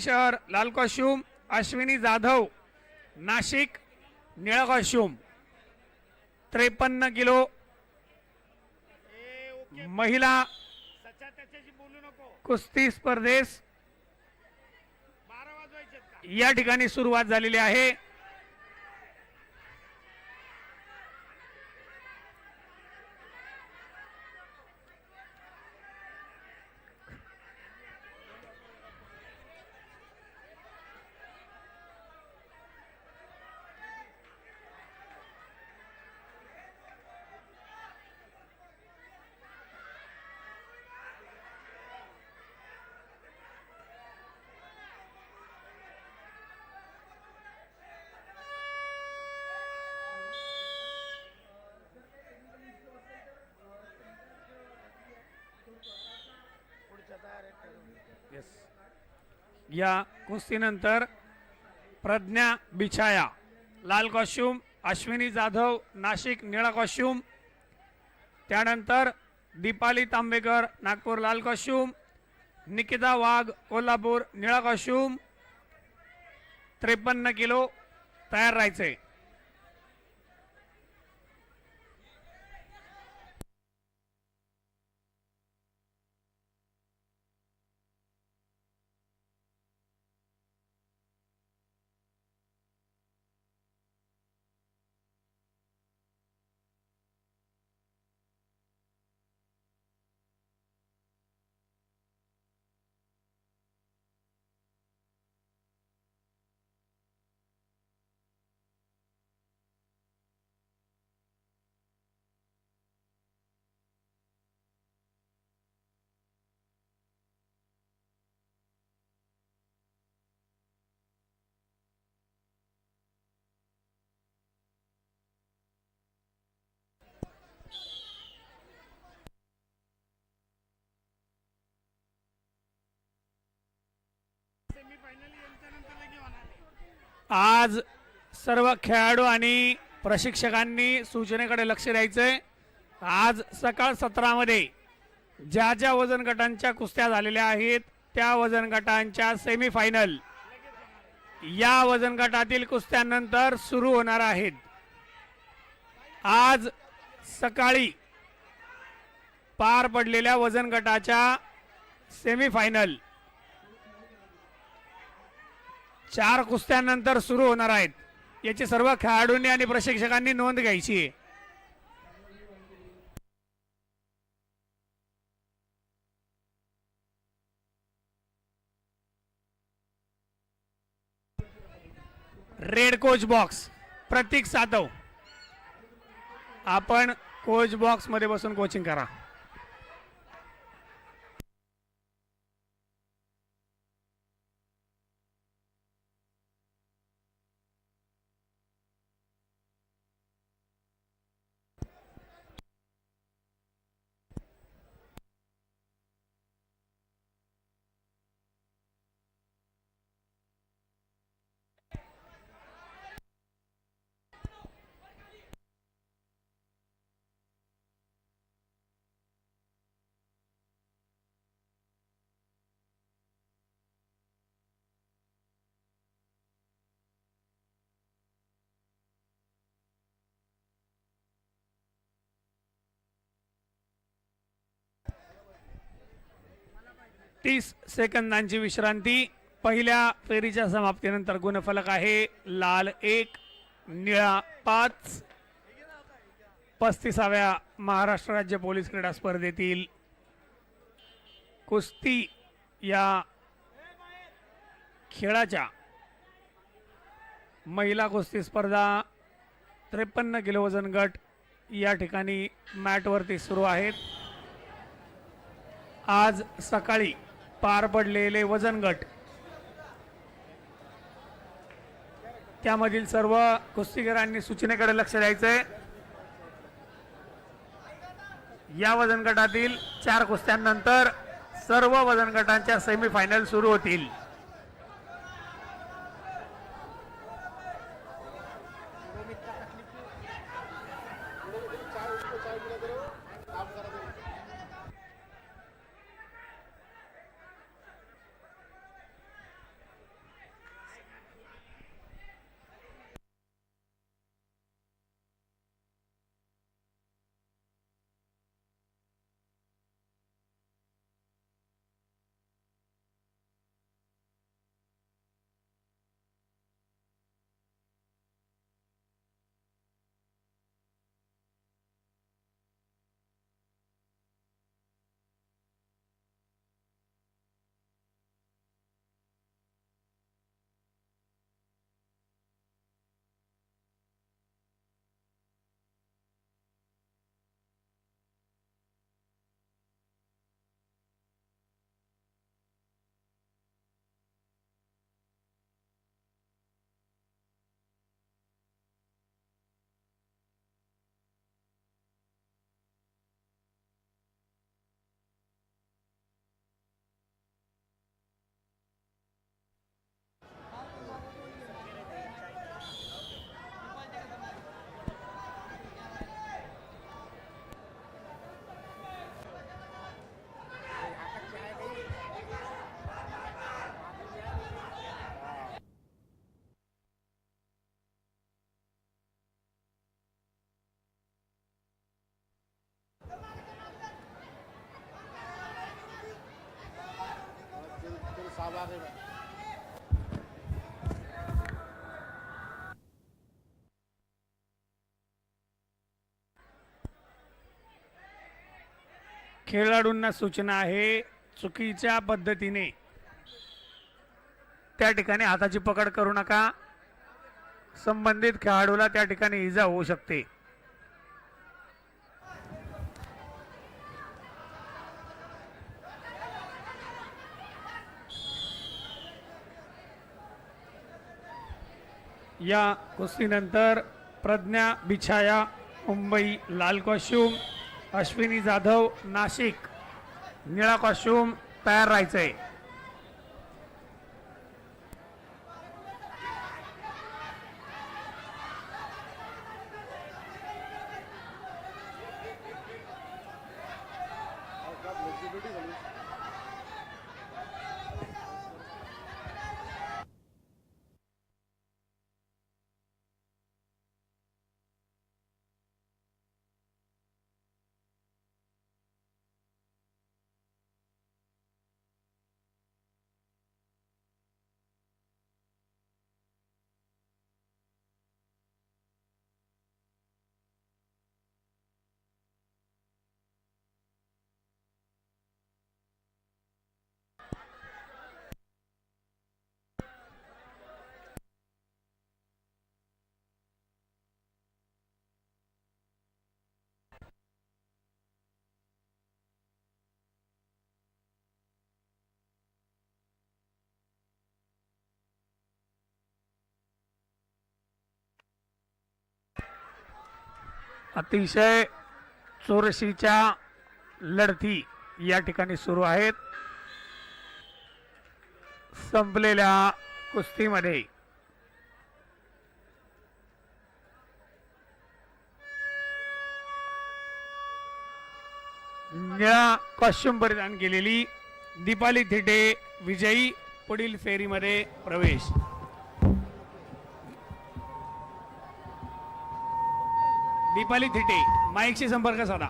शहर लाल कॉस्ट्युम अश्विनी जाधव नाशिक निळा कॉस्ट्युम त्रेपन्न किलो. महिला कुस्ती स्पर्धेस या ठिकाणी सुरुवात झालेली आहे. या कुस्तीनंतर प्रज्ञा बिछाया. लाल कॉस्ट्यूम अश्विनी जाधव नाशिक निळा कॉस्ट्यूम त्यानंतर दीपाली तांबेकर नागपूर लाल कॉस्ट्यूम निकिता वाघ कोल्हापूर निळा कॉस्ट्यूम त्रेपन्न किलो तयार राहायचे. आज सर्व खेळाडू आणि प्रशिक्षकांनी सूचनेकडे लक्ष द्यायचंय. आज सकाळ सत्रामध्ये ज्या ज्या वजन गटांच्या कुस्त्या झालेल्या आहेत त्या वजन गटांच्या सेमीफायनल या वजन गटातील कुस्त्यांनंतर सुरू होणार आहेत. आज सकाळी पार पडलेल्या वजन गटाच्या सेमीफायनल चार कुस्त्यानंतर सुरू होणार आहेत. याची सर्व खेळाडूंनी आणि प्रशिक्षकांनी नोंद घ्यायची. आहे red coach box Pratik Satav. आपण कोच बॉक्समध्ये बसून कोचिंग करा. तीस सेकंदांची विश्रांती. पहिल्या फेरीच्या समाप्तीनंतर गुणफलक आहे लाल एक निळा पाच. पस्तीसाव्या महाराष्ट्र राज्य पोलीस क्रीडा स्पर्धेतील कुस्ती या खेळाच्या महिला कुस्ती स्पर्धा त्रेपन्न किलो वजन गट या ठिकाणी मॅटवरती सुरू आहेत. आज सकाळी पार पडलेले वजन गट. त्यामधील सर्व कुस्तीगीरांनी सूचनेकडे लक्ष द्यायचंय. या वजन गटातील चार कुस्त्यांनंतर सर्व वजन गटांच्या सेमीफायनल सुरू होतील. खेळाडूंना सूचना आहे चुकीच्या पद्धतीने. त्या ठिकाणी हाताची पकड करू नका. संबंधित खेळाडूला त्या ठिकाणी इजा होऊ शकते. या कुस्तीनंतर प्रज्ञा बिछाया मुंबई लाल कॉस्ट्यूम अश्विनी जाधव नाशिक निळा कॉस्ट्यूम तयार राहायचंय. अतिशय चोरशीच्या लढती या ठिकाणी सुरू आहेत. संपलेल्या कुस्तीमध्ये. निळा कॉस्ट्युम परिधान केलेली दीपाली थिटे विजयी पुढील फेरीमध्ये प्रवेश. दीपाली थिटे माईकशी संपर्क साधा.